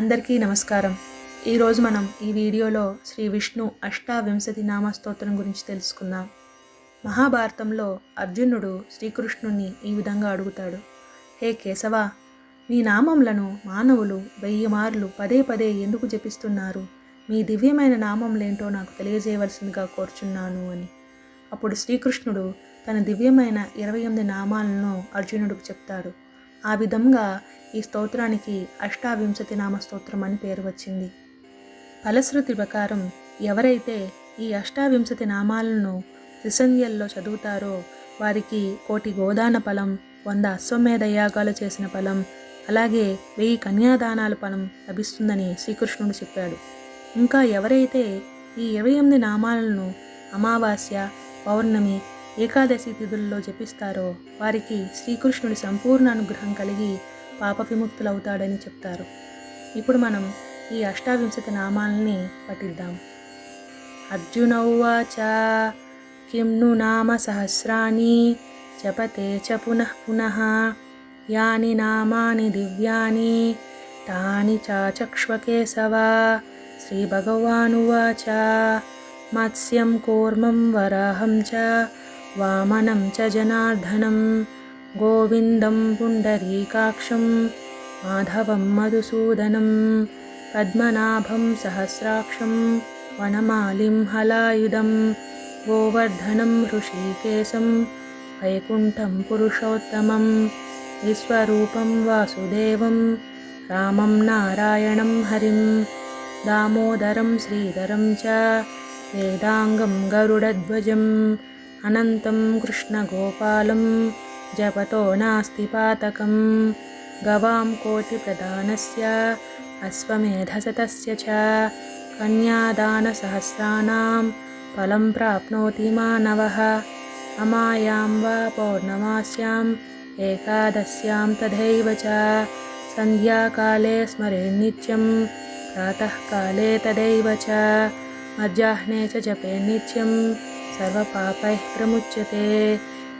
అందరికీ నమస్కారం. ఈరోజు మనం ఈ వీడియోలో శ్రీ విష్ణు అష్టావింశతి నామ స్తోత్రం గురించి తెలుసుకుందాం. మహాభారతంలో అర్జునుడు శ్రీకృష్ణుణ్ణి ఈ విధంగా అడుగుతాడు. హే కేశవ మీ నామములను మానవులు వెయ్యి మార్లు పదే పదే ఎందుకు జపిస్తున్నారు? మీ దివ్యమైన నామంలేంటో నాకు తెలియజేయవలసిందిగా కోరుచున్నాను అని. అప్పుడు శ్రీకృష్ణుడు తన దివ్యమైన ఇరవై ఎనిమిది నామాలను అర్జునుడికి చెప్తాడు. ఆ విధంగా ఈ స్తోత్రానికి అష్టావింశతి నామ స్తోత్రం అని పేరు వచ్చింది. ఫలశ్రుతి ప్రకారం ఎవరైతే ఈ అష్టావింశతి నామాలను త్రిసంధ్యల్లో చదువుతారో వారికి కోటి గోదాన ఫలం వంద అశ్వమేధ యాగాలు చేసిన ఫలం అలాగే వెయ్యి కన్యాదానాల ఫలం లభిస్తుందని శ్రీకృష్ణుడు చెప్పాడు. ఇంకా ఎవరైతే ఈ ఇరవై ఎనిమిది నామాలను అమావాస్య పౌర్ణమి ఏకాదశి తిథుల్లో జపిస్తారో వారికి శ్రీకృష్ణుడి సంపూర్ణ అనుగ్రహం కలిగి పాప విముక్తులవుతాడని చెప్తారు. ఇప్పుడు మనం ఈ అష్టావింశతి నామాలని పఠిద్దాం. అర్జునౌవాచ కిం ను నామ సహస్రాన్ని జపతే చ పునః పునః యాని నామాని దివ్యాని తాని చాచక్ష్వకేశవ శ్రీభగవానువాచ మత్స్యం కూర్మం వరాహం చ वामनं च जनार्दनं गोविन्दं पुण्डरीकाक्षं माधवं मधुसूदनं पद्मनाभं सहस्राक्षं वनमालिं हलायुधं गोवर्धनं ऋषिकेशं वैकुण्ठं पुरुषोत्तमं विश्वरूपं वासुदेवं रामं नारायणं हरिं दामोदरं श्रीधरं च वेदाङ्गं गरुडध्वजम् అనంతం కృష్ణగోపాలం జపతో నాస్తి పాతకం గవాం కోటిప్రదానస్య అశ్వమేధసతస్య చ కన్యాదానసహస్రాणां ఫలం ప్రాప్నోతి మానవ అమాయాం వా పౌర్ణమాస్యాం ఏకాదశ్యాం తథైవ చ సంధ్యాకాలే స్మరేన్నిత్యం ప్రాతకాలే తదైవ చ మధ్యాహ్నే చ జపే నిత్యం సర్వపాపైः ప్రముచ్యతే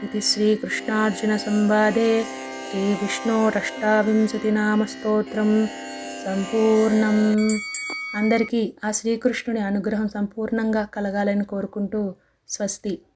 ఇది శ్రీకృష్ణార్జునసంవాదే శ్రీవిష్ణోరష్టావింశతినామస్తోత్రం సంపూర్ణం అందరికీ ఆ శ్రీకృష్ణుడి అనుగ్రహం సంపూర్ణంగా కలగాలని కోరుకుంటూ స్వస్తి.